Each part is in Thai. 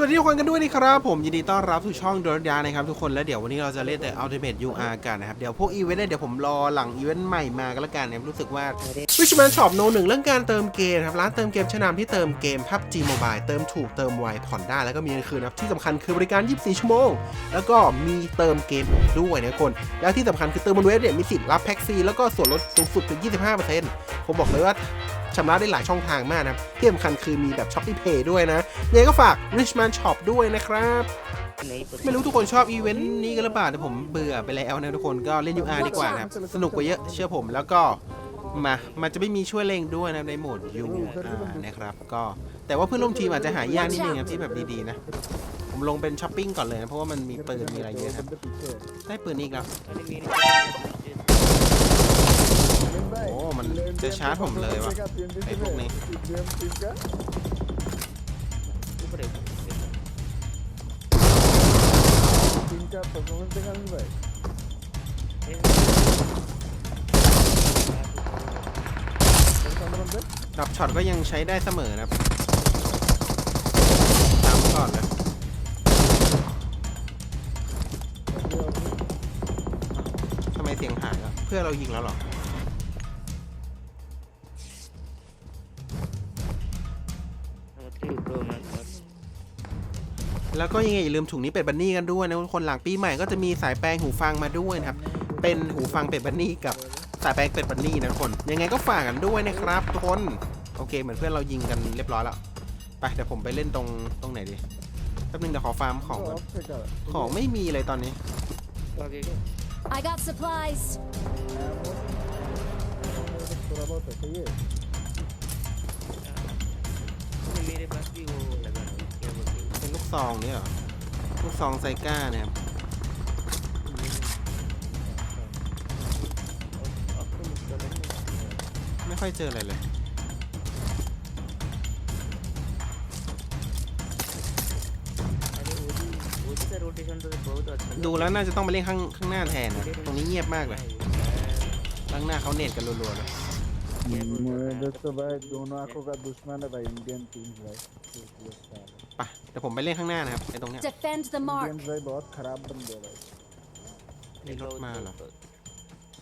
สวัสดีทุกคนกันด้วยนะครับผมยินดีต้อนรับสู่ช่องโดรยานะครับทุกคนแล้วเดี๋ยววันนี้เราจะเล่นแต่ Ultimate UR กันนะครับ เดี๋ยวพวกอีเวนต์เนี่ยเดี๋ยวผมรอหลังอีเวนต์ใหม่มาก็แล้วกันเนี่ยรู้สึกว่า Richman Shop โนหนึ่งเรื่องการเติมเกมครับร้านเติมเกมชนนำที่เติมเกม PUBG Mobile เติมถูกเติมไวผ่อนได้แล้วก็มีเงินคืนนะครับที่สำคัญคือบริการ 24 ชั่วโมง แล้วก็มีเติมเกมด้วยนะคนแล้วที่สำคัญคือเติมบนเว็บเนี่ยมีสิทธิ์รับแพ็กฟรีแล้วก็ส่วนลดสูงสุดถึง 25%ผมบอกเลยว่า ชำระได้หลายช่องทางมากนะครับที่สำคัญคือมีแบบ Shopee Pay ด้วยนะยังไงก็ฝาก Richman Shop ด้วยนะครับไม่รู้ทุกคนชอบอีเวนต์นี้กันหรือเปล่าแต่ผมเบื่อไปแล้วนะทุกคนก็เล่น UR ดีกว่านะครับสนุกกว่าเยอะเชื่อผมแล้วก็มามันจะไม่มีช่วยเล่งด้วยนะในโหมด UR นะครับก็แต่ว่าเพื่อนร่วมทีมอาจจะหายากนิดนึงนะที่แบบดีๆนะผมลงเป็นช้อปปิ้งก่อนเลยนะเพราะว่ามันมีปืนมีอะไรเยอะครับได้ปืนนี้อีกแล้ว โอ้มันจะชาร์จผมเลยวะไอ้พวกนี้ดับช็อตก็ยังใช้ได้เสมอนะครับตามช็อตเลย เสียงหายแล้วเพื่อเรายิงแล้วเหรอแล้วก็ยังไงอย่าลืมถุงนี้เป็ดบันนี่กันด้วยนะทุกคนหลังปีใหม่ก็จะมีสายแปลงหูฟังมาด้วยนะครับ เป็นหูฟังเป็ดบันนี่กับสายแปลงเป็ดบันนี่นะทุกคน ยังไงก็ฝากกันด้วยนะครับทุกคนโอเค เหมือนเพื่อนเรายิงกันเรียบร้อยแล้วไปเดี๋ยวผมไปเล่นตรงตรงไหนดีแป๊บนึงเดี๋ยวขอฟาร์มของก่อนของไม่มีเลยตอนนี้ I got supplies. เป็นลูกซองเนี่ยหรอ ลูกซองไซก้าเนี่ยครับไม่ค่อยเจออะไรเลย ดูแล้วน่าจะต้องไปเล่นข้างข้างหน้าแทนนะตรงนี้เงียบมากเลย ข้างหน้าเขาเน็ตกันรัวๆเลย मेरे तो भाई दोनों आंखों का दुश्मन है भाई इंडियन टीम भाई ไปเดี๋ยวผมไปเล่นข้างหน้านะครับไอ้ตรงเนี้ย Defend the mark. इंडियन भाई बहुत खराब बंदे हैं भाई มีรถมาเหรอ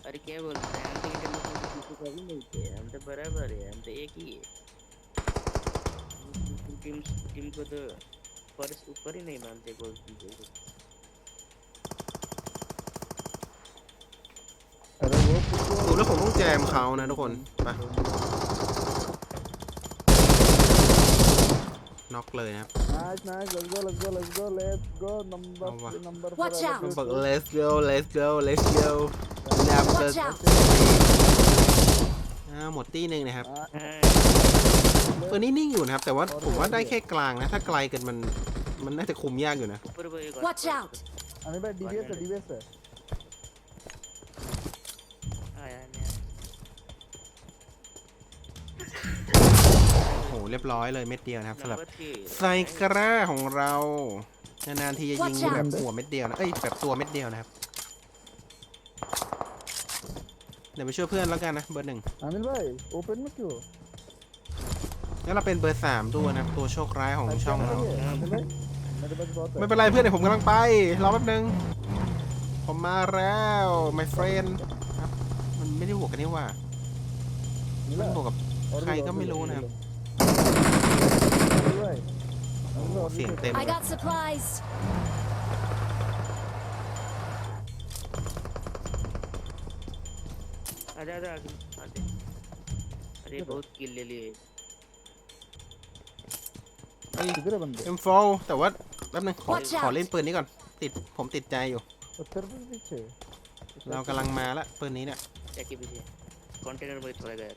अरे क्या बोलते हैं हम तो इंटरनेशनल किसी का भी नहीं थे हम तो बराबर है हम तो एक ही है टीम टीम को तो ऊपर ऊपर ही नहीं मानते कोई चीज़ को अरे वो ดูแล้วผมต้องแจมเขานะทุกคน ไปน็อกเลยนะครับ nice nice let's go let's go let's go let's go number वाह। Number Watch out. บอก let's go let's go let's go นับเกิด Watch out. อ่าหมดตี้หนึ่งนะครับ हाँ ตัวนี้นิ่งอยู่นะครับ แต่ว่าผมว่าได้แค่กลางนะ ถ้าไกลเกินมันมันน่าจะคุมยากอยู่นะ ऊपर वो एक Watch out. अनिल भाई डीबीएस है डीबीएस है आया नया โอ้โหเรียบร้อยเลยเม็ดเดียวนะครับสำหรับ नंबर के ไซกราของเรา นานๆทีจะยิง Watch out แบบหัวเม็ดเดียวนะ เอ้ยแบบตัวเม็ดเดียวนะครับ เดี๋ยวไปช่วยเพื่อนแล้วกันนะเบอร์หนึ่ง अनिल भाई ओपन में क्यों แล้วเราเป็นเบอร์สามด้วยนะครับตัวโชคร้ายของช่องเรา अनिल भाई मेरे पास बहुत है ไม่เป็นไรเพื่อนเดี๋ยวผมกำลังไป รอแป๊บนึง ผมมาแล้ว my friend ครับ มันไม่ได้บวกกันนี่หว่า มัน मिला บวกกับ और ใคร भी- ก็ और ไม่ भी- รู้นะครับ अनिल भाई โอ้โหเสียงเต็ม I got supplies. आजा आजा आगे आते अरे बहुत किल ले लिए เอ้ย किधर है बंदे M4 แต่ว่าแป๊บนึงขอ Watch out ขอเล่นปืนนี้ก่อน ติดผมติดใจอยู่ पत्थर पे पीछे เรากำลังมาละปืนนี้เนี่ย क्या के पीछे कंटेनर में थोड़ा गया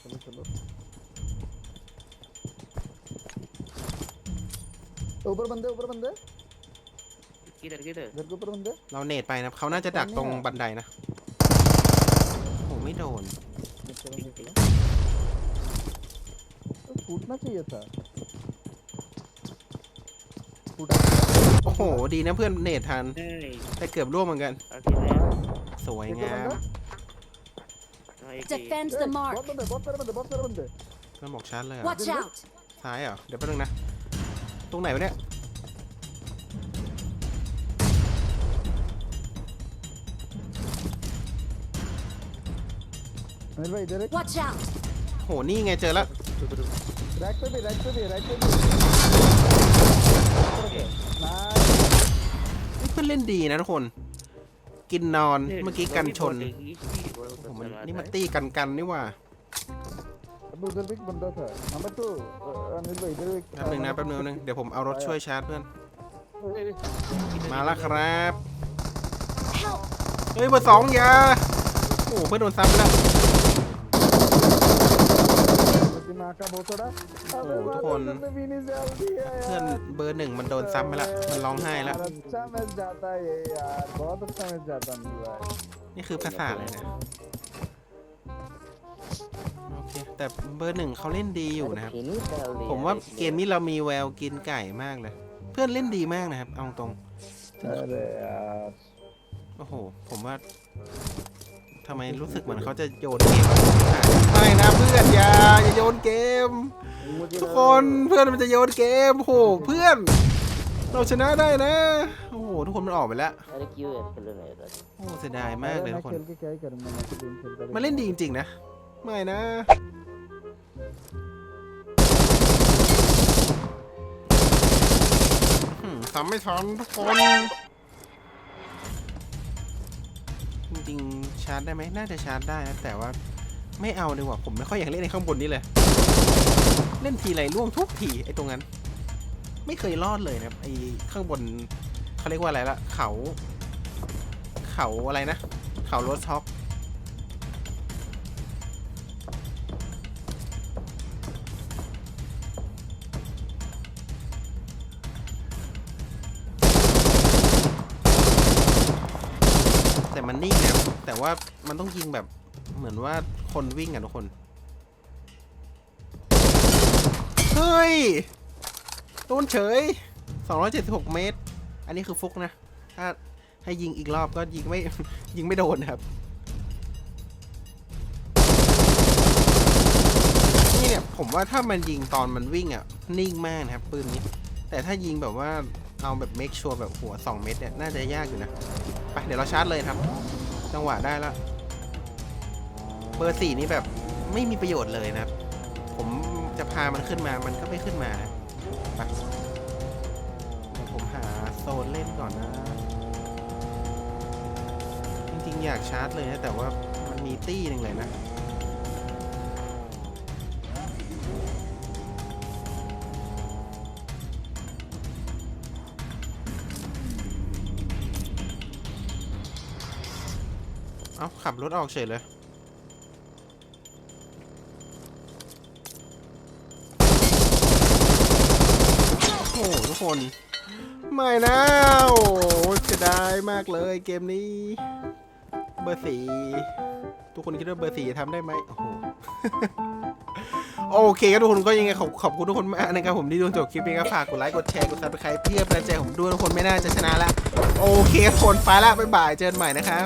चलो चलो ऊपर बंदे ऊपर बंदे किधर किधर घर के ऊपर बंदे เราเนตไปนะเขาน่าจะดักตรงบันไดนะ โอ้โหไม่โดน चलो चलो तो फूटना चाहिए था फूटा โอ้โห ดีนะเพื่อนเนตทัน नहीं แต่เกือบร่วงเหมือนกัน आगे है สวย एक งาม बंदा हाँ एक ही Defend ए, the mark. बहुत बंदे बहुत सारे बंदे बहुत सारे बंदेมันบอกชัดเลยเหรอ Watch out. ซ้ายเหรอ เดี๋ยวแป๊บนึงนะ ตรงไหนวะเนี่ย अनिल भाई इधर Watch out! โห นี่ไงเจอแล้ว रैक पे भी रैक पे भी रैक पे भी नाइस เพื่อนเล่นดีนะทุกคน กินนอน เมื่อกี้กันชน ผมมันนี่มันตีกันกันนี่หว่า अब उधर भी एक बंदा था नंबर टू अनिल भाई इधर एक แป๊บนึงนะแป๊บนึงแป๊บนึง เดี๋ยวผมเอารถช่วยชาร์จเพื่อน มาแล้วครับ Help! เฮ้ยเบอร์สองอยาโอ้โหเพื่อนโดนซ้ำไปแล้ว มากับโบโดาโอ้ทุกคน เพื่อนเบอร์หนึ่งมันโดนซ้ำไปละมันร้องไห้ละนี่คือภาษาเลยนะโอเคแต่เบอร์หนึ่งเขาเล่นดีอยู่นะครับ ผมว่าเกมนี้เรามีแววกินไก่มากเลย เพื่อนเล่นดีมากนะครับ เอาตรงโอ้โห ผมว่าทำไมรู้สึกเหมือนเขาจะโยนเกมไม่นะเพื่อนยา นเกม ทุกคนเพื่อนมันจะโยนเกมโหเพื่อน เราชนะได้นะโอ้โหทุกคนมันออกไปแล้วโอ้เสียดายมากเลยทุกคน มันเล่นดีจริงๆนะ ไม่นะทำไม่ทันทุกคน จริงๆชาร์จได้ไหมน่าจะชาร์จได้นะแต่ว่าไม่เอาดีกว่าผมไม่ค่อยอยากเล่นในข้างบนนี้เลย เล่นทีไรล่วงทุกทีไอ้ตรงนั้น ไม่เคยรอดเลยนะครับไอ้ข้างบนเขาเรียกว่าอะไรละเขา เขาอะไรนะ เขาโรสท็อกแต่มันนิ่งนะแต่ว่ามันต้องยิงแบบเหมือนว่าคนวิ่งอะทุกคน เฮ้ย โดนเฉย 276 เมตร อันนี้คือฟุกนะ ถ้าให้ยิงอีกรอบก็ยิงไม่ ยิงไม่โดนครับ นี่เนี่ย ผมว่าถ้ามันยิงตอนมันวิ่งอะ นิ่งมากนะครับ ปืนนี้ แต่ถ้ายิงแบบว่าเอาแบบ make sure แบบหัว 2 เม็ดเนี่ย น่าจะยากอยู่นะ ไปเดี๋ยวเราชาร์จเลยครับ จังหวะได้แล้ว เบอร์สี่นี่แบบไม่มีประโยชน์เลยนะครับ ผม จะพามันขึ้นมา มันก็ไม่ขึ้นมาไปเดี๋ยวผมหาโซนเล่นก่อนนะ จริงๆ อยากชาร์จเลยนะ แต่ว่ามันมีตี้หนึ่งเลยนะเอาขับรถออกเฉยเลย โอ้โหทุก คน ไม่นะโอ้โหเสียดายมากเลยเกมนี้ เบอร์สี่ทุกคนคิดว่าเบอร์สี่ทำได้ไหมโอ้โหโอเคครับทุกคนก็ยังไงขอบขอบคุณทุกคนมากนะครับผมที่ดูจบคลิปนี้ก็ฝากกดไลค์กดแชร์กดซับสไครป์เพื่อเป็นกำลังใจผมด้วยทุกคนไม่น่าจะชนะละโอเคทุกคนไปละบ๊ายบายเจอกันใหม่นะครับ